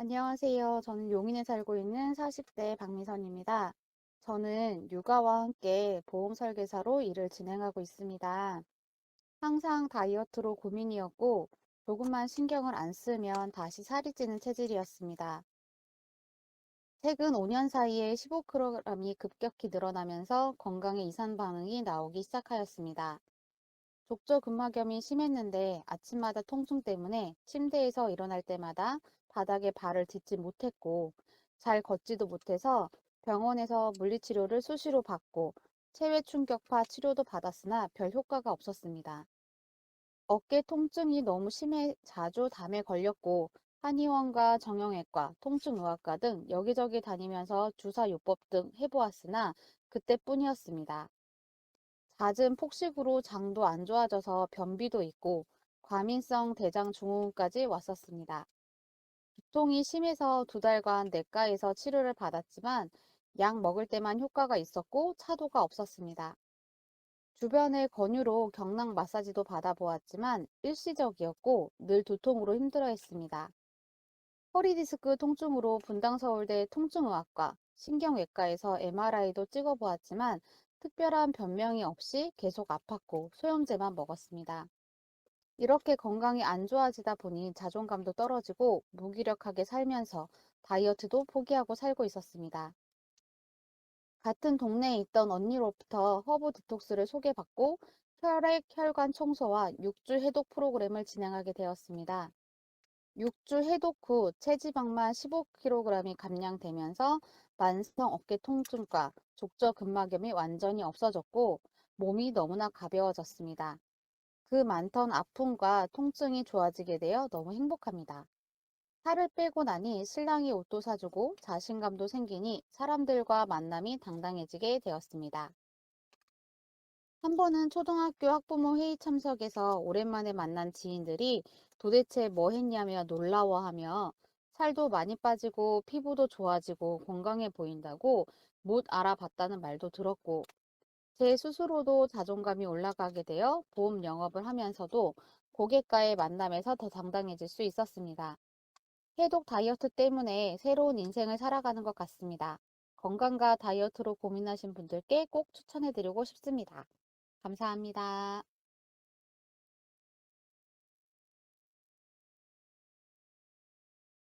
안녕하세요. 저는 용인에 살고 있는 40대 박미선입니다. 저는 육아와 함께 보험 설계사로 일을 진행하고 있습니다. 항상 다이어트로 고민이었고, 조금만 신경을 안 쓰면 다시 살이 찌는 체질이었습니다. 최근 5년 사이에 15kg이 급격히 늘어나면서 건강에 이상 반응이 나오기 시작하였습니다. 족저근막염이 심했는데 아침마다 통증 때문에 침대에서 일어날 때마다 바닥에 발을 딛지 못했고 잘 걷지도 못해서 병원에서 물리치료를 수시로 받고 체외 충격파 치료도 받았으나 별 효과가 없었습니다. 어깨 통증이 너무 심해 자주 담에 걸렸고 한의원과 정형외과, 통증의학과 등 여기저기 다니면서 주사요법 등 해보았으나 그때뿐이었습니다. 잦은 폭식으로 장도 안 좋아져서 변비도 있고 과민성 대장 증후군까지 왔었습니다. 두통이 심해서 두 달간 내과에서 치료를 받았지만 약 먹을 때만 효과가 있었고 차도가 없었습니다. 주변의 권유로 경락 마사지도 받아보았지만 일시적이었고 늘 두통으로 힘들어했습니다. 허리 디스크 통증으로 분당서울대 통증의학과, 신경외과에서 MRI도 찍어보았지만 특별한 변명이 없이 계속 아팠고 소염제만 먹었습니다. 이렇게 건강이 안 좋아지다 보니 자존감도 떨어지고 무기력하게 살면서 다이어트도 포기하고 살고 있었습니다. 같은 동네에 있던 언니로부터 허브 디톡스를 소개받고 혈액, 혈관 청소와 육주 해독 프로그램을 진행하게 되었습니다. 6주 해독 후 체지방만 15kg이 감량되면서 만성 어깨 통증과 족저근막염이 완전히 없어졌고 몸이 너무나 가벼워졌습니다. 그 많던 아픔과 통증이 좋아지게 되어 너무 행복합니다. 살을 빼고 나니 신랑이 옷도 사주고 자신감도 생기니 사람들과 만남이 당당해지게 되었습니다. 한 번은 초등학교 학부모 회의 참석에서 오랜만에 만난 지인들이 도대체 뭐 했냐며 놀라워하며 살도 많이 빠지고 피부도 좋아지고 건강해 보인다고 못 알아봤다는 말도 들었고 제 스스로도 자존감이 올라가게 되어 보험 영업을 하면서도 고객과의 만남에서 더 당당해질 수 있었습니다. 해독 다이어트 때문에 새로운 인생을 살아가는 것 같습니다. 건강과 다이어트로 고민하신 분들께 꼭 추천해드리고 싶습니다. 감사합니다.